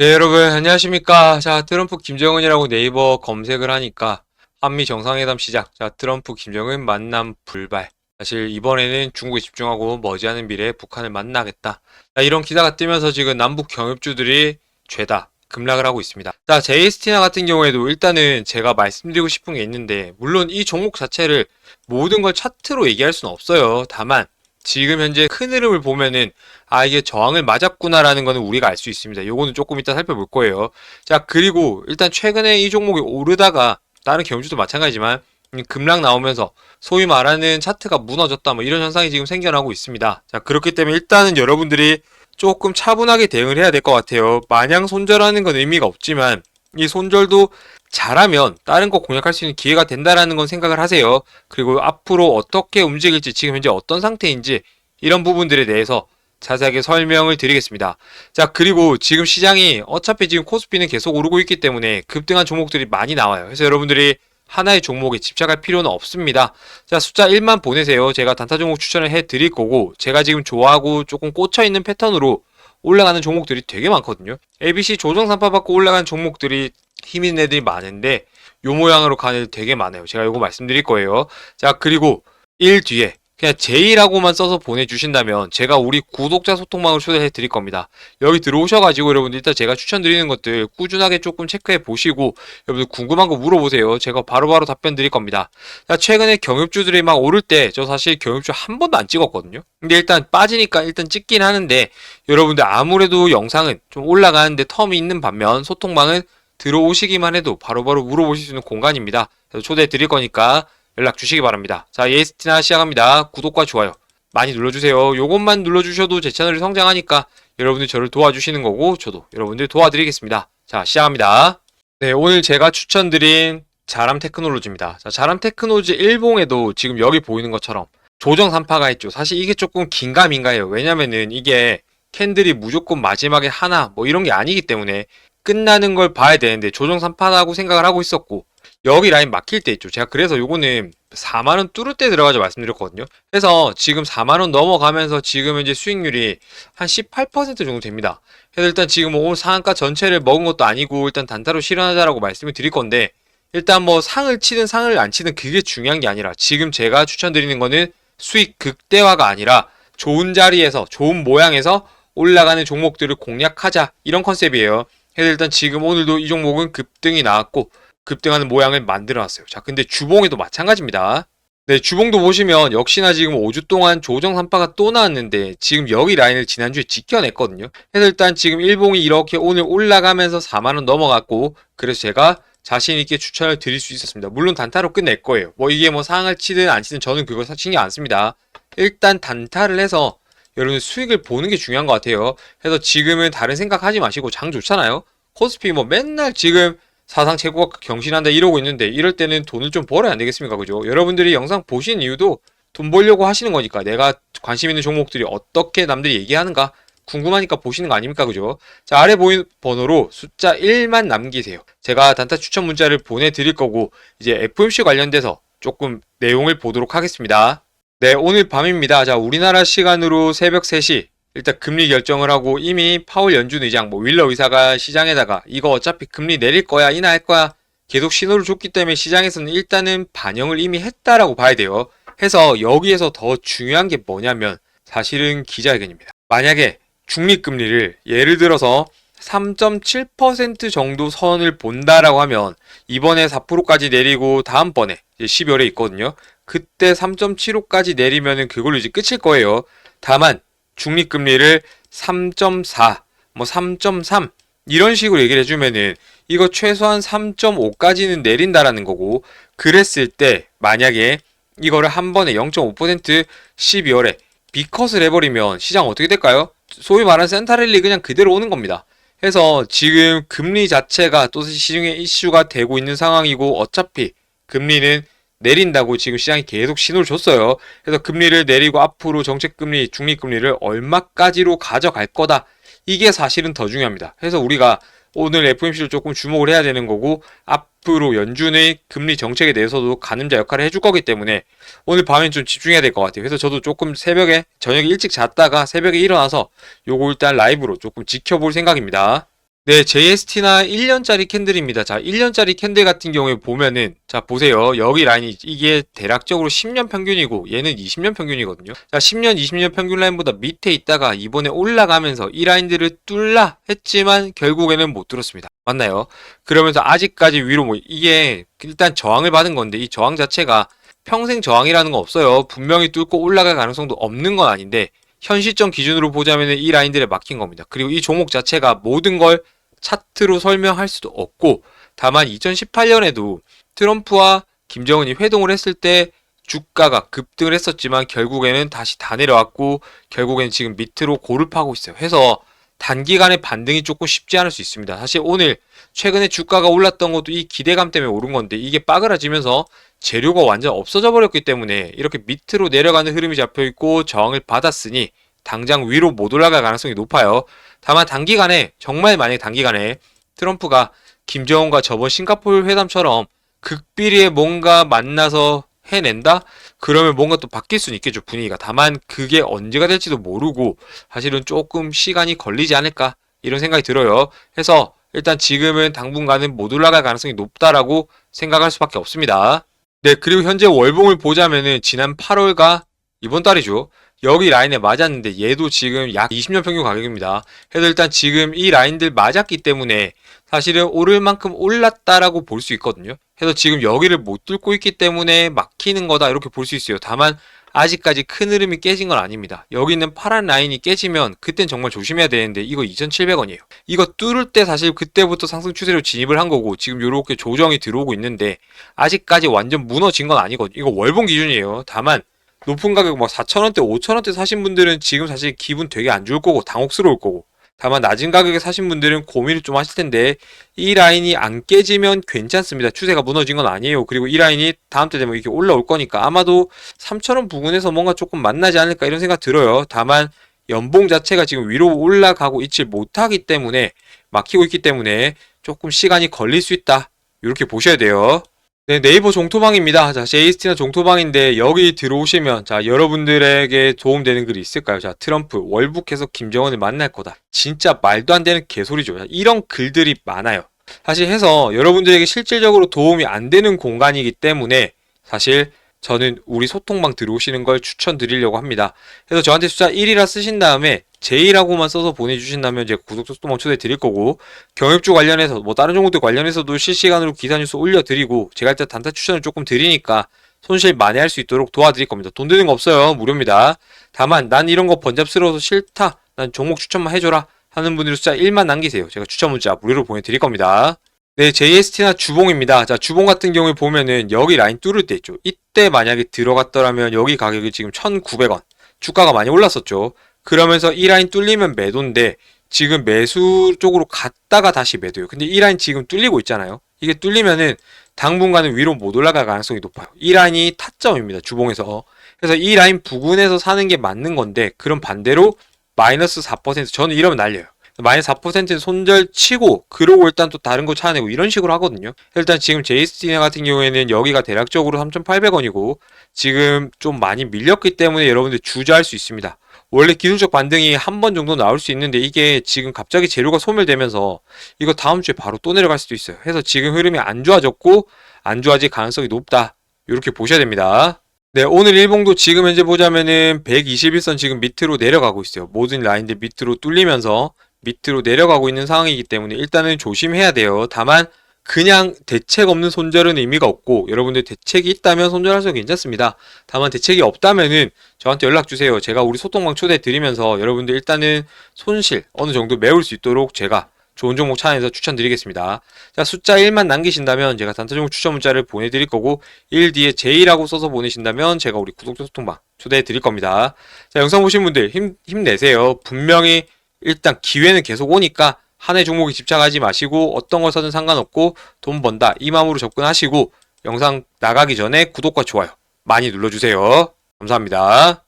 네, 여러분, 안녕하십니까. 자, 트럼프 김정은이라고 네이버 검색을 하니까 한미 정상회담 시작. 자, 트럼프 김정은 만남 불발. 사실 이번에는 중국에 집중하고 머지않은 미래에 북한을 만나겠다. 자, 이런 기사가 뜨면서 지금 남북 경협주들이 죄다 급락을 하고 있습니다. 자, 제이스티나 같은 경우에도 일단은 제가 말씀드리고 싶은 게 있는데, 물론 이 종목 자체를 모든 걸 차트로 얘기할 수는 없어요. 다만, 지금 현재 큰 흐름을 보면은 아 이게 저항을 맞았구나라는 거는 우리가 알 수 있습니다. 요거는 조금 이따 살펴볼 거예요. 자 그리고 일단 최근에 이 종목이 오르다가 다른 경주도 마찬가지지만 음, 급락 나오면서 소위 말하는 차트가 무너졌다 뭐 이런 현상이 지금 생겨나고 있습니다. 자 그렇기 때문에 일단은 여러분들이 조금 차분하게 대응을 해야 될 것 같아요. 마냥 손절하는 건 의미가 없지만 이 손절도 잘하면 다른 거 공략할 수 있는 기회가 된다라는 건 생각을 하세요. 그리고 앞으로 어떻게 움직일지 지금 현재 어떤 상태인지 이런 부분들에 대해서 자세하게 설명을 드리겠습니다. 자, 그리고 지금 시장이 어차피 지금 코스피는 계속 오르고 있기 때문에 급등한 종목들이 많이 나와요. 그래서 여러분들이 하나의 종목에 집착할 필요는 없습니다. 자, 숫자 1만 보내세요. 제가 단타 종목 추천을 해 드릴 거고, 제가 지금 좋아하고 조금 꽂혀 있는 패턴으로 올라가는 종목들이 되게 많거든요. ABC 조정 산파 받고 올라가는 종목들이 힘 있는 애들이 많은데 요 모양으로 가는 애들 되게 많아요. 제가 요거 말씀드릴 거예요. 자, 그리고 1 뒤에 그냥 제이라고만 써서 보내주신다면 제가 우리 구독자 소통방을 초대해 드릴 겁니다. 여기 들어오셔가지고 여러분들 일단 제가 추천드리는 것들 꾸준하게 조금 체크해 보시고 여러분들 궁금한 거 물어보세요. 제가 바로바로 답변 드릴 겁니다. 자, 최근에 경협주들이 막 오를 때 저 사실 경협주 한 번도 안 찍었거든요. 근데 일단 빠지니까 일단 찍긴 하는데 여러분들 아무래도 영상은 좀 올라가는데 텀이 있는 반면 소통방은 들어오시기만 해도 바로 바로 물어보실 수 있는 공간입니다. 초대해 드릴 거니까 연락 주시기 바랍니다. 자, 예스티나 시작합니다. 구독과 좋아요 많이 눌러주세요. 요것만 눌러주셔도 제 채널이 성장하니까 여러분들 저를 도와주시는 거고 저도 여러분들 도와드리겠습니다. 자, 시작합니다. 네, 오늘 제가 추천드린 자람 테크놀로지입니다. 자, 자람 테크놀로지 일봉에도 지금 여기 보이는 것처럼 조정 산파가 있죠. 사실 이게 조금 긴가민가해요. 왜냐면은 이게 캔들이 무조건 마지막에 하나 뭐 이런 게 아니기 때문에 끝나는 걸 봐야 되는데 조정 산파라고 생각을 하고 있었고 여기 라인 막힐 때 있죠. 제가 그래서 요거는 4만원 뚫을 때 들어가자 말씀드렸거든요. 그래서 지금 4만원 넘어가면서 지금 이제 수익률이 한 18% 정도 됩니다. 그래서 일단 지금 오늘 상한가 전체를 먹은 것도 아니고 일단 단타로 실현하자라고 말씀을 드릴 건데 일단 뭐 상을 치든 상을 안 치든 그게 중요한 게 아니라 지금 제가 추천드리는 거는 수익 극대화가 아니라 좋은 자리에서 좋은 모양에서 올라가는 종목들을 공략하자 이런 컨셉이에요. 그래서 일단 지금 오늘도 이 종목은 급등이 나왔고 급등하는 모양을 만들어 놨어요. 자, 근데 주봉에도 마찬가지입니다. 네, 주봉도 보시면 역시나 지금 5주 동안 조정 산파가 또 나왔는데 지금 여기 라인을 지난주에 지켜냈거든요. 그래서 일단 지금 일봉이 이렇게 오늘 올라가면서 4만원 넘어갔고 그래서 제가 자신 있게 추천을 드릴 수 있었습니다. 물론 단타로 끝낼 거예요. 뭐 이게 뭐 상을 치든 안 치든 저는 그거 신경 안 씁니다. 일단 단타를 해서 여러분 수익을 보는 게 중요한 것 같아요. 그래서 지금은 다른 생각하지 마시고 장 좋잖아요. 코스피 뭐 맨날 지금 사상 최고가 경신한다 이러고 있는데 이럴 때는 돈을 좀 벌어야 안 되겠습니까? 그죠? 여러분들이 영상 보신 이유도 돈 벌려고 하시는 거니까 내가 관심 있는 종목들이 어떻게 남들이 얘기하는가 궁금하니까 보시는 거 아닙니까? 그죠? 자, 아래 보이는 번호로 숫자 1만 남기세요. 제가 단타 추천 문자를 보내드릴 거고 이제 FMC 관련돼서 조금 내용을 보도록 하겠습니다. 네, 오늘 밤입니다. 자, 우리나라 시간으로 새벽 3시 일단 금리 결정을 하고 이미 파월 연준 의장 뭐 윌러 의사가 시장에다가 이거 어차피 금리 내릴 거야 인하할 거야 계속 신호를 줬기 때문에 시장에서는 일단은 반영을 이미 했다라고 봐야 돼요. 해서 여기에서 더 중요한 게 뭐냐면 사실은 기자회견입니다. 만약에 중립금리를 예를 들어서 3.7% 정도 선을 본다라고 하면 이번에 4%까지 내리고 다음번에 12월에 있거든요. 그때 3.75까지 내리면은 그걸로 이제 끝일 거예요. 다만 중립금리를 3.4, 뭐 3.3 이런 식으로 얘기를 해주면은 이거 최소한 3.5까지는 내린다라는 거고 그랬을 때 만약에 이거를 한 번에 0.5% 12월에 비컷을 해버리면 시장 어떻게 될까요? 소위 말하는 센타랠리 그냥 그대로 오는 겁니다. 해서 지금 금리 자체가 또 시중에 이슈가 되고 있는 상황이고 어차피 금리는 내린다고 지금 시장이 계속 신호를 줬어요. 그래서 금리를 내리고 앞으로 정책금리, 중립금리를 얼마까지로 가져갈 거다. 이게 사실은 더 중요합니다. 그래서 우리가 오늘 FOMC를 조금 주목을 해야 되는 거고 앞으로 연준의 금리 정책에 대해서도 가늠자 역할을 해줄 거기 때문에 오늘 밤엔 좀 집중해야 될 것 같아요. 그래서 저도 조금 새벽에 저녁에 일찍 잤다가 새벽에 일어나서 요거 일단 라이브로 조금 지켜볼 생각입니다. 네, JST나 1년짜리 캔들입니다. 자, 1년짜리 캔들 같은 경우에 보면은, 자, 보세요. 여기 라인이, 이게 대략적으로 10년 평균이고, 얘는 20년 평균이거든요. 자, 10년, 20년 평균 라인보다 밑에 있다가 이번에 올라가면서 이 라인들을 뚫라 했지만 결국에는 못 뚫었습니다. 맞나요? 그러면서 아직까지 위로 뭐, 이게 일단 저항을 받은 건데, 이 저항 자체가 평생 저항이라는 건 없어요. 분명히 뚫고 올라갈 가능성도 없는 건 아닌데, 현 시점 기준으로 보자면 이 라인들에 막힌 겁니다. 그리고 이 종목 자체가 모든 걸 차트로 설명할 수도 없고 다만 2018년에도 트럼프와 김정은이 회동을 했을 때 주가가 급등을 했었지만 결국에는 다시 다 내려왔고 결국에는 지금 밑으로 고를 파고 있어요. 해서 단기간에 반등이 조금 쉽지 않을 수 있습니다. 사실 오늘 최근에 주가가 올랐던 것도 이 기대감 때문에 오른 건데 이게 빠그라지면서 재료가 완전 없어져 버렸기 때문에 이렇게 밑으로 내려가는 흐름이 잡혀 있고 저항을 받았으니 당장 위로 못 올라갈 가능성이 높아요. 다만 단기간에 정말 만약 단기간에 트럼프가 김정은과 저번 싱가포르 회담처럼 극비리에 뭔가 만나서 해낸다? 그러면 뭔가 또 바뀔 수는 있겠죠, 분위기가. 다만 그게 언제가 될지도 모르고 사실은 조금 시간이 걸리지 않을까 이런 생각이 들어요. 해서 일단 지금은 당분간은 못 올라갈 가능성이 높다라고 생각할 수밖에 없습니다. 네, 그리고 현재 월봉을 보자면은 지난 8월과 이번 달이죠. 여기 라인에 맞았는데 얘도 지금 약 20년 평균 가격입니다. 그래서 일단 지금 이 라인들 맞았기 때문에 사실은 오를 만큼 올랐다라고 볼 수 있거든요. 그래서 지금 여기를 못 뚫고 있기 때문에 막히는 거다 이렇게 볼 수 있어요. 다만 아직까지 큰 흐름이 깨진 건 아닙니다. 여기 있는 파란 라인이 깨지면 그땐 정말 조심해야 되는데 이거 2,700원이에요. 이거 뚫을 때 사실 그때부터 상승 추세로 진입을 한 거고 지금 이렇게 조정이 들어오고 있는데 아직까지 완전 무너진 건 아니거든요. 이거 월봉 기준이에요. 다만 높은 가격 막 4,000원대, 5,000원대 사신 분들은 지금 사실 기분 되게 안 좋을 거고 당혹스러울 거고 다만 낮은 가격에 사신 분들은 고민을 좀 하실 텐데 이 라인이 안 깨지면 괜찮습니다. 추세가 무너진 건 아니에요. 그리고 이 라인이 다음 때 되면 이렇게 올라올 거니까 아마도 3,000원 부근에서 뭔가 조금 만나지 않을까 이런 생각 들어요. 다만 연봉 자체가 지금 위로 올라가고 있지 못하기 때문에 막히고 있기 때문에 조금 시간이 걸릴 수 있다. 이렇게 보셔야 돼요. 네, 네이버 종토방입니다. 자, JST나 종토방인데 여기 들어오시면 자, 여러분들에게 도움되는 글이 있을까요? 자, 트럼프 월북해서 김정은을 만날 거다. 진짜 말도 안 되는 개소리죠. 자, 이런 글들이 많아요. 사실 해서 여러분들에게 실질적으로 도움이 안 되는 공간이기 때문에 사실 저는 우리 소통방 들어오시는 걸 추천드리려고 합니다. 그래서 저한테 숫자 1이라 쓰신 다음에 J라고만 써서 보내주신다면 제가 구독 소통방 초대 드릴 거고 경협주 관련해서 뭐 다른 종목들 관련해서도 실시간으로 기사 뉴스 올려드리고 제가 일단 단타 추천을 조금 드리니까 손실 만회할 수 있도록 도와드릴 겁니다. 돈 드는 거 없어요. 무료입니다. 다만 난 이런 거 번잡스러워서 싫다. 난 종목 추천만 해줘라 하는 분들 숫자 1만 남기세요. 제가 추천 문자 무료로 보내드릴 겁니다. 네, JST나 주봉입니다. 자, 주봉 같은 경우에 보면은 여기 라인 뚫을 때 있죠. 이때 만약에 들어갔더라면 여기 가격이 지금 1,900원. 주가가 많이 올랐었죠. 그러면서 이 라인 뚫리면 매도인데 지금 매수 쪽으로 갔다가 다시 매도예요. 근데 이 라인 지금 뚫리고 있잖아요. 이게 뚫리면은 당분간은 위로 못 올라갈 가능성이 높아요. 이 라인이 타점입니다. 주봉에서. 그래서 이 라인 부근에서 사는 게 맞는 건데 그럼 반대로 마이너스 4% 저는 이러면 날려요. 마이너스 4%는 손절 치고 그러고 일단 또 다른 거 찾아내고 이런 식으로 하거든요. 일단 지금 JST 같은 경우에는 여기가 대략적으로 3,800원이고 지금 좀 많이 밀렸기 때문에 여러분들 주저할 수 있습니다. 원래 기술적 반등이 한 번 정도 나올 수 있는데 이게 지금 갑자기 재료가 소멸되면서 이거 다음 주에 바로 또 내려갈 수도 있어요. 그래서 지금 흐름이 안 좋아졌고 안 좋아질 가능성이 높다. 이렇게 보셔야 됩니다. 네, 오늘 일봉도 지금 현재 보자면은 121선 지금 밑으로 내려가고 있어요. 모든 라인들 밑으로 뚫리면서 밑으로 내려가고 있는 상황이기 때문에 일단은 조심해야 돼요. 다만 그냥 대책 없는 손절은 의미가 없고 여러분들 대책이 있다면 손절하셔도 괜찮습니다. 다만 대책이 없다면은 저한테 연락 주세요. 제가 우리 소통방 초대 드리면서 여러분들 일단은 손실 어느 정도 메울 수 있도록 제가 좋은 종목 찾아내서 추천드리겠습니다. 자, 숫자 1만 남기신다면 제가 단타 종목 추천 문자를 보내드릴 거고 1 뒤에 J라고 써서 보내신다면 제가 우리 구독자 소통방 초대해 드릴 겁니다. 자, 영상 보신 분들 힘, 힘내세요. 분명히 일단 기회는 계속 오니까 한 해 종목에 집착하지 마시고 어떤 걸 사든 상관없고 돈 번다 이 마음으로 접근하시고 영상 나가기 전에 구독과 좋아요 많이 눌러주세요. 감사합니다.